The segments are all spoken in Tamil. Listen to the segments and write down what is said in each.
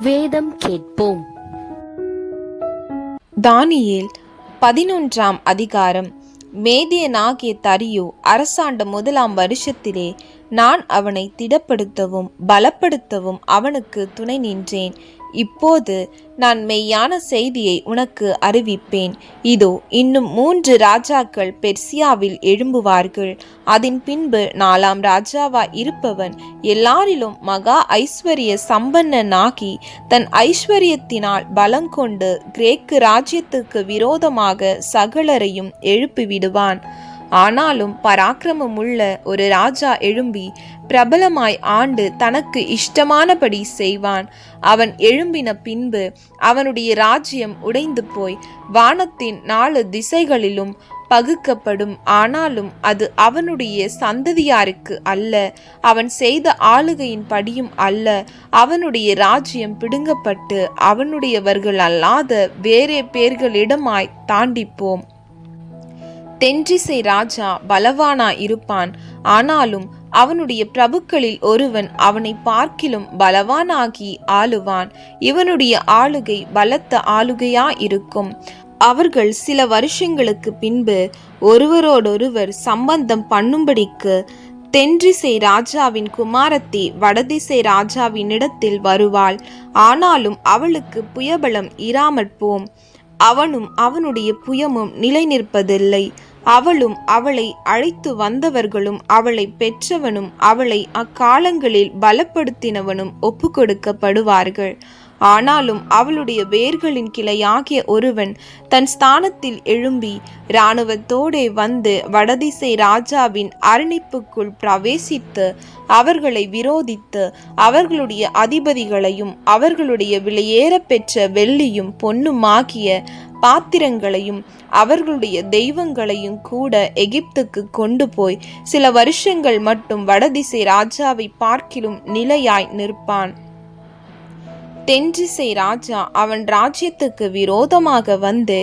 வேதம் கேட்போம். தானியேல் பதினொன்றாம் அதிகாரம். மேதியனாகிய தரியு அரசாண்ட முதலாம் வருஷத்திலே நான் அவனை திடப்படுத்தவும் பலப்படுத்தவும் அவனுக்கு துணை நின்றேன். இப்போது நான் மெய்யான செய்தியை உனக்கு அறிவிப்பேன். இதோ இன்னும் மூன்று ராஜாக்கள் பெர்சியாவில் எழும்புவார்கள். அதன் பின்பு நாலாம் ராஜாவா இருப்பவன் எல்லாரிலும் மகா ஐஸ்வர்ய சம்பன்னனாகி தன் ஐஸ்வர்யத்தினால் பலங்கொண்டு கிரேக்கு ராஜ்யத்துக்கு விரோதமாக சகலரையும் எழுப்பிவிடுவான். ஆனாலும் பராக்கிரமமுள்ள ஒரு ராஜா எழும்பி பிரபலமாய் ஆண்டு தனக்கு இஷ்டமானபடி செய்வான். அவன் எழும்பின பின்பு அவனுடைய ராஜ்யம் உடைந்து போய் வானத்தின் நாலு திசைகளிலும் பகுக்கப்படும். ஆனாலும் அது அவனுடைய சந்ததியாருக்கு அல்ல அவன் செய்த ஆளுகையின் படியும் அல்ல. அவனுடைய ராஜ்யம் பிடுங்கப்பட்டு அவனுடையவர்கள் அல்லாத வேறே பேர்களிடமாய் தாண்டிப்போம். தென்றிசை ராஜா பலவானா இருப்பான் ஆனாலும் அவனுடைய பிரபுக்களில் ஒருவன் அவனை பார்க்கிலும் பலவானாகி ஆளுவான். இவனுடைய ஆளுகை பலத்த ஆளுகையா இருக்கும் அவர்கள் சில வருஷங்களுக்கு பின்பு ஒருவரோடொருவர் சம்பந்தம் பண்ணும்படிக்கு தென்றிசை ராஜாவின் குமாரத்தி வடதிசை ராஜாவினிடத்தில் வருவாள். ஆனாலும் அவளுக்கு புயபலம் இராமற்போம். அவனும் அவனுடைய புயமும் நிலை நிற்பதில்லை அவளும் அவளை அழைத்து வந்தவர்களும் அவளை பெற்றவனும் அவளை அக்காலங்களில் பலப்படுத்தினவனும் ஒப்புக்கொடுக்கப்படுவார்கள். ஆனாலும் அவளுடைய வேர்களின் கிளையாகிய ஒருவன் தன் ஸ்தானத்தில் எழும்பி இராணுவத்தோடே வந்து வடதிசை ராஜாவின் அரணிப்புக்குள் பிரவேசித்து அவர்களை விரோதித்து அவர்களுடைய அதிபதிகளையும் அவர்களுடைய விலையேற பெற்ற வெள்ளியும் பொன்னுமாகிய பாத்திரங்களையும் அவர்களுடைய தெய்வங்களையும் கூட எகிப்துக்கு கொண்டு போய் சில வருஷங்கள் மட்டும் வடதிசை ராஜாவை பார்க்கிலும் நிலையாய் நிற்பான். தென்றிசை ராஜா அவன் ராஜ்யத்துக்கு விரோதமாக வந்து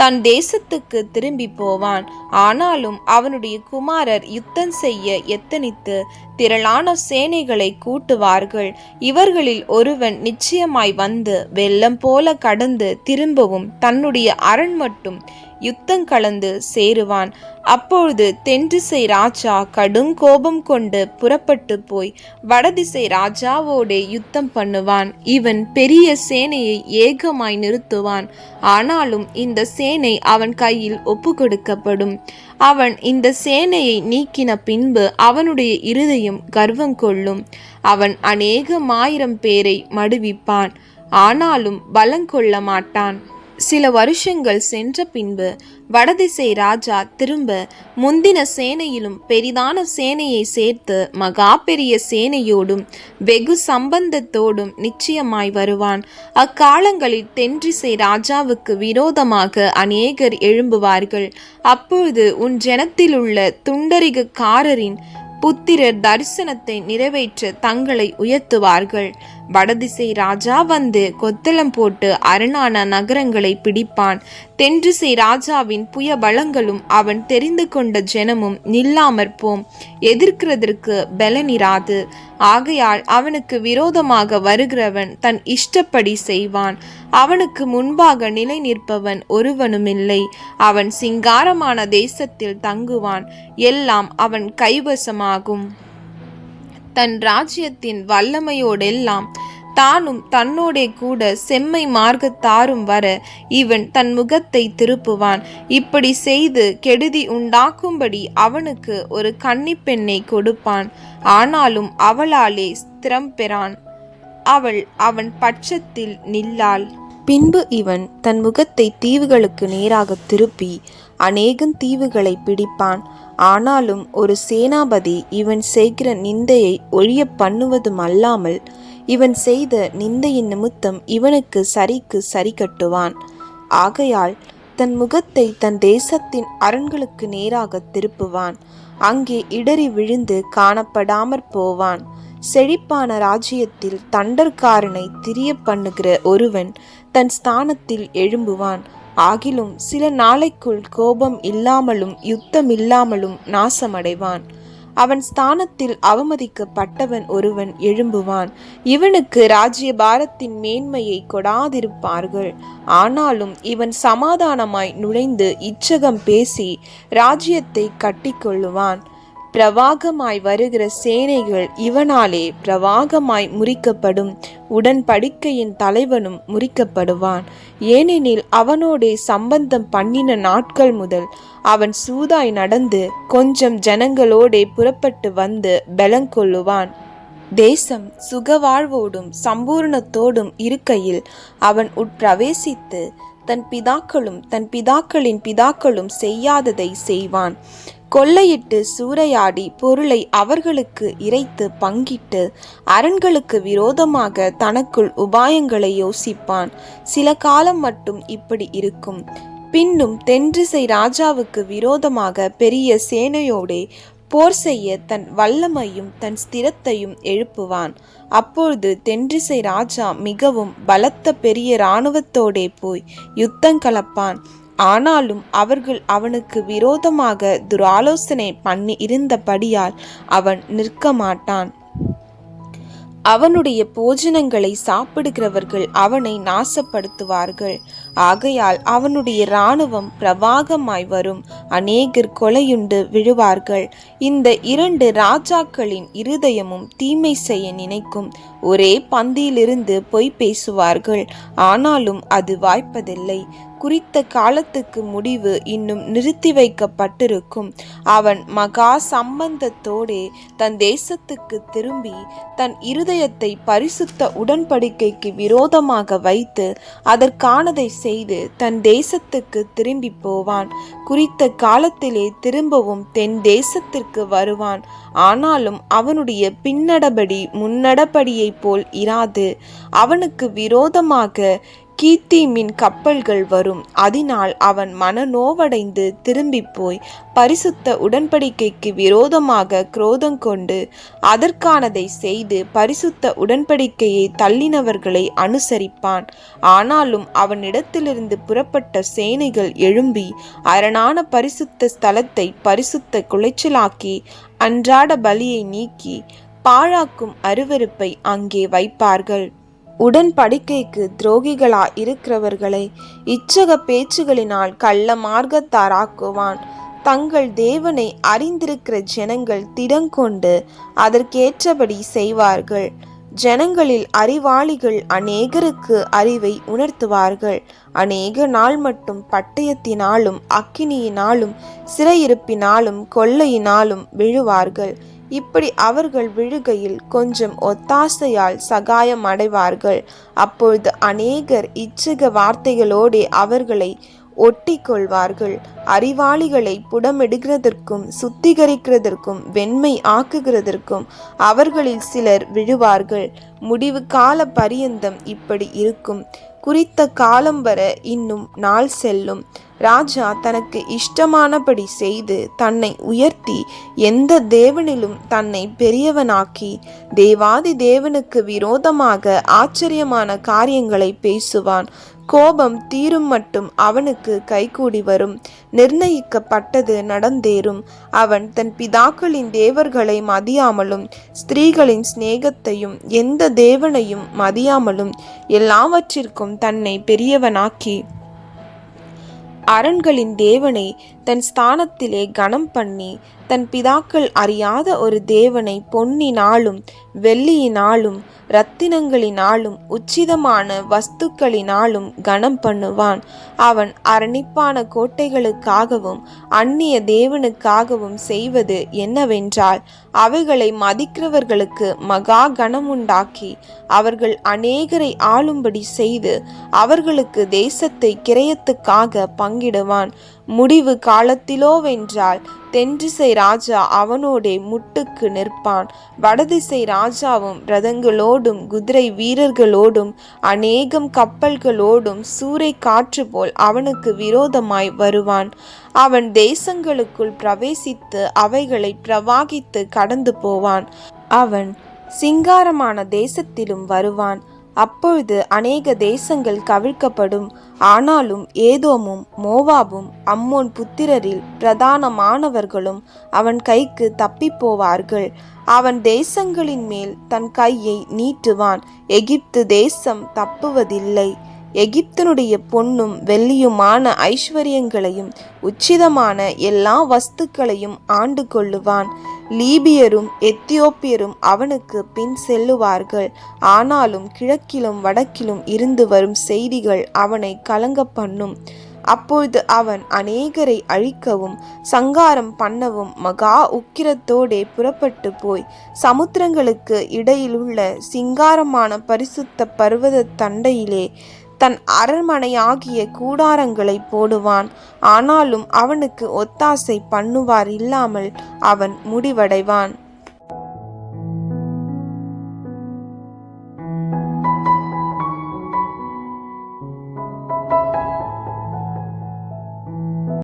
தன் தேசத்துக்கு திரும்பி போவான். ஆனாலும் அவனுடைய குமாரர் யுத்தம் செய்ய எத்தனித்து திரளான சேனைகளை கூட்டுவார்கள். இவர்களில் ஒருவன் நிச்சயமாய் வந்து வெள்ளம் போல கடந்து திரும்பவும் தன்னுடைய அரண் மட்டும் யுத்தம் கலந்து சேருவான். அப்பொழுது தென்றிசை ராஜா கடும் கோபம் கொண்டு புறப்பட்டு போய் வடதிசை ராஜாவோடே யுத்தம் பண்ணுவான். இவன் பெரிய சேனையை ஏகமாய் நிறுத்துவான். ஆனாலும் இந்த சேனை அவன் கையில் ஒப்பு கொடுக்கப்படும் அவன் இந்த சேனையை நீக்கின பின்பு அவனுடைய இருதயம் கர்வம் கொள்ளும். அவன் அநேகமாயிரம் பேரை மடுவிப்பான். ஆனாலும் பலங்கொள்ள மாட்டான். சில வருஷங்கள் சென்ற பின்பு வடதிசை ராஜா திரும்ப முந்தின சேனையிலும் பெரிதான சேனையை சேர்த்து மகா பெரிய சேனையோடும் வெகு சம்பந்தத்தோடும் நிச்சயமாய் வருவான். அக்காலங்களில் தென்றிசை ராஜாவுக்கு விரோதமாக அநேகர் எழும்புவார்கள். அப்பொழுது உன் ஜனத்திலுள்ள துண்டரிகக்காரரின் புத்திரர் தரிசனத்தை நிறைவேற்ற தங்களை உயர்த்துவார்கள். வடதிசை ராஜா வந்து கொத்தளம் போட்டு அரணான நகரங்களை பிடிப்பான். தென்றிசை ராஜாவின் புய பலங்களும் அவன் தெரிந்து கொண்ட ஜனமும் நில்லாமற் போம் எதிர்க்கிறதற்கு பலனிராது ஆகையால் அவனுக்கு விரோதமாக வருகிறவன் தன் இஷ்டப்படி செய்வான். அவனுக்கு முன்பாக நிலை நிற்பவன் ஒருவனுமில்லை. அவன் சிங்காரமான தேசத்தில் தங்குவான். எல்லாம் அவன் கைவசமாகும். தன் ராஜ்யத்தின் வல்லமையோடெல்லாம் தானும் தன்னோடே கூட செம்மை மார்க்கத்தாரும் வர இவன் தன் முகத்தை திருப்புவான். இப்படி செய்து கெடுதி உண்டாக்கும்படி அவனுக்கு ஒரு கன்னிப்பெண்ணை கொடுப்பான். ஆனாலும் அவளாலே ஸ்திரம் பெறான். அவள் அவன் பட்சத்தில் நில்லாள். பின்பு இவன் தன் முகத்தை தீவுகளுக்கு நேராக திருப்பி அநேகம் தீவுகளை பிடிப்பான். ஆனாலும் ஒரு சேனாபதி இவன் செய்கிற நிந்தையை ஒழிய பண்ணுவதும் அல்லாமல் இவன் செய்த நிந்தையின் நிமித்தம் இவனுக்கு சரிக்கு சரி கட்டுவான். ஆகையால் தன் முகத்தை தன் தேசத்தின் அரண்களுக்கு நேராக திருப்புவான். அங்கே இடறி விழுந்து காணப்படாமற் போவான். செழிப்பான ராஜ்யத்தில் தண்டற்காரனை திரிய பண்ணுகிற ஒருவன் தன் ஸ்தானத்தில் எழும்புவான். ஆகிலும் சில நாளைக்குள் கோபம் இல்லாமலும் யுத்தம் இல்லாமலும் நாசமடைவான். அவன் ஸ்தானத்தில் அவமதிக்கப்பட்டவன் ஒருவன் எழும்புவான். இவனுக்கு ராஜ்யபாரத்தின் மேன்மையை கொடாதிருப்பார்கள். ஆனாலும் இவன் சமாதானமாய் நுழைந்து இச்சகம் பேசி ராஜ்யத்தை கட்டிக்கொள்ளுவான். பிரவாகமாய் வருகிற சேனைகள் இவனாலே பிரவாகமாய் முறிக்கப்படும். உடன்படிக்கையின் தலைவனும் முறிக்கப்படுவான். ஏனெனில் அவனோடே சம்பந்தம் பண்ணின நாட்கள் முதல் அவன் சூதாய் நடந்து கொஞ்சம் ஜனங்களோடே புறப்பட்டு வந்து பலங்கொள்ளுவான் தேசம் சுகவாழ்வோடும் சம்பூர்ணத்தோடும் இருக்கையில் அவன் உட்பிரவேசித்து தன் பிதாக்களும் தன் பிதாக்களின் பிதாக்களும் செய்யாததை செய்வான். கொள்ளையிட்டு சூறையாடி பொருளை அவர்களுக்கு இறைத்து பங்கிட்டு அரண்களுக்கு விரோதமாக தனக்குள் உபாயங்களை யோசிப்பான். சில காலம் மட்டும் இப்படி இருக்கும். பின்னும் தென்றிசை ராஜாவுக்கு விரோதமாக பெரிய சேனையோடே போர் செய்ய தன் வல்லமையும் தன் ஸ்திரத்தையும் எழுப்புவான். அப்பொழுது தென்றிசை ராஜா மிகவும் பலத்த பெரிய இராணுவத்தோடே போய் யுத்தம் கலப்பான். ஆனாலும் அவர்கள் அவனுக்கு விரோதமாக துராலோசனை பண்ணி இருந்தபடியால் அவன் நிற்க மாட்டான். அவனுடைய போஜனங்களை சாப்பிடுகிறவர்கள் அவனை நாசப்படுத்துவார்கள். ஆகையால் அவனுடைய இராணுவம் பிரவாகமாய் வரும். அநேகர் கொலையுண்டு விழுவார்கள். இந்த இரண்டு ராஜாக்களின் இருதயமும் தீமை செய்ய நினைக்கும். ஒரே பந்தியிலிருந்து பொய் பேசுவார்கள். ஆனாலும் அது வாய்ப்பதில்லை. குறித்த காலத்துக்கு முடிவு இன்னும் நிறுத்தி வைக்கப்பட்டிருக்கும். அவன் மகா சம்பந்தத்தோடே தன் தேசத்துக்கு திரும்பி தன் இருதயத்தை பரிசுத்த உடன்படிக்கைக்கு விரோதமாக வைத்து அதற்கானதை செய்து தன் தேசத்துக்கு திரும்பி போவான். குறித்த காலத்திலே திரும்பவும் தென் தேசத்திற்கு வருவான். ஆனாலும் அவனுடைய பின்னடபடி முன்னடபடியைப் போல் இராது. அவனுக்கு விரோதமாக கீத்தீமின் கப்பல்கள் வரும். அதனால் அவன் மனநோவடைந்து திரும்பி போய் பரிசுத்த உடன்படிக்கைக்கு விரோதமாக குரோதம் கொண்டு அதற்கானதை செய்து பரிசுத்த உடன்படிக்கையை தள்ளினவர்களை அனுசரிப்பான். ஆனாலும் அவனிடத்திலிருந்து புறப்பட்ட சேனைகள் எழும்பி அரணான பரிசுத்த ஸ்தலத்தை பரிசுத்த குலைச்சலாக்கி அன்றாட பலியை நீக்கி பாழாக்கும் அருவருப்பை அங்கே வைப்பார்கள். உடன்படிக்கைக்கு துரோகிகளா இருக்கிறவர்களை இச்சக பேச்சுகளினால் கள்ள மார்க்கத்தாராக்குவான். தங்கள் தேவனை அறிந்திருக்கிற ஜனங்கள் திடங்கொண்டு அதற்கேற்றபடி செய்வார்கள். ஜனங்களில் அறிவாளிகள் அநேகருக்கு அறிவை உணர்த்துவார்கள். அநேக நாள் மட்டும் பட்டயத்தினாலும் அக்கினியினாலும் சிறையிருப்பினாலும் கொள்ளையினாலும் விழுவார்கள். இப்படி அவர்கள் விழுகையில் கொஞ்சம் ஒத்தாசையால் சகாயம் அடைவார்கள். அப்பொழுது அநேகர் இச்சக வார்த்தைகளோடே அவர்களை ஒட்டி கொள்வார்கள் அறிவாளிகளை புடமெடுக்கிறதற்கும் சுத்திகரிக்கிறதற்கும் வெண்மை ஆக்குகிறதற்கும் அவர்களில் சிலர் விழுவார்கள். முடிவு கால பரியந்தம் இப்படி இருக்கும். குறித்த காலம் வர இன்னும் நாள் செல்லும். ராஜா தனக்கு இஷ்டமானபடி செய்து தன்னை உயர்த்தி எந்த தேவனிலும் தன்னை பெரியவனாக்கி தேவாதி தேவனுக்கு விரோதமாக ஆச்சரியமான காரியங்களை பேசுவான். கோபம் தீரும் மட்டும் அவனுக்கு கைகூடி வரும். நிர்ணயிக்கப்பட்டது நடந்தேறும். அவன் தன் பிதாக்களின் தேவர்களை மதியாமலும் ஸ்திரீகளின் சிநேகத்தையும் எந்த தேவனையும் மதியாமலும் எல்லாவற்றிற்கும் தன்னை பெரியவனாக்கி அரண்களின் தேவனை தன் ஸ்தானத்திலே கனம் பண்ணி தன் பிதாக்கள் அறியாத ஒரு தேவனை பொன்னினாலும் வெள்ளியினாலும் இரத்தினங்களினாலும் உச்சிதமான வஸ்துக்களினாலும் கனம் பண்ணுவான். அவன் அரணிப்பான கோட்டைகளுக்காகவும் அந்நிய தேவனுக்காகவும் செய்வது என்னவென்றால் அவைகளை மதிக்கிறவர்களுக்கு மகா கனமுண்டாக்கி அவர்கள் அநேகரை ஆளும்படி செய்து அவர்களுக்கு தேசத்தை கிரயத்துக்காக பங்கிடுவான். முடிவு காலத்திலோவென்றால் தென்றிசை ராஜா அவனோடே முட்டுக்கு நிற்பான். வடதிசை ராஜாவும் ரதங்களோடும் குதிரை வீரர்களோடும் அநேகம் கப்பல்களோடும் சூறை காற்று போல் அவனுக்கு விரோதமாய் வருவான். அவன் தேசங்களுக்குள் பிரவேசித்து அவைகளை பிரவாகித்து கடந்து போவான். அவன் சிங்காரமான தேசத்திலும் வருவான். அப்பொழுது அநேக தேசங்கள் கவிழ்க்கப்படும். ஆனாலும் ஏதோமும் மோவாபும் அம்மோன் புத்திரரில் பிரதானமானவர்களும் அவன் கைக்கு தப்பிப் போவார்கள் அவன் தேசங்களின் மேல் தன் கையை நீட்டுவான். எகிப்து தேசம் தப்புவதில்லை. எகிப்தினுடைய பொன்னும் வெள்ளியுமான ஐஸ்வர்யங்களையும் உச்சிதமான எல்லா வஸ்துக்களையும் ஆண்டு கொள்ளுவான் லீபியரும் எத்தியோப்பியரும் அவனுக்கு பின் செல்லுவார்கள். ஆனாலும் கிழக்கிலும் வடக்கிலும் இருந்து வரும் செய்திகள் அவனை கலங்க பண்ணும். அப்பொழுது அவன் அநேகரை அழிக்கவும் சங்காரம் பண்ணவும் மகா உக்கிரத்தோடே புறப்பட்டு போய் சமுத்திரங்களுக்கு இடையிலுள்ள சிங்காரமான பரிசுத்த பர்வத தண்டையிலே தன் அரண்மனையாகிய கூடாரங்களை போடுவான். ஆனாலும் அவனுக்கு ஒத்தாசை பண்ணுவார் இல்லாமல் அவன் முடிவடைவான்.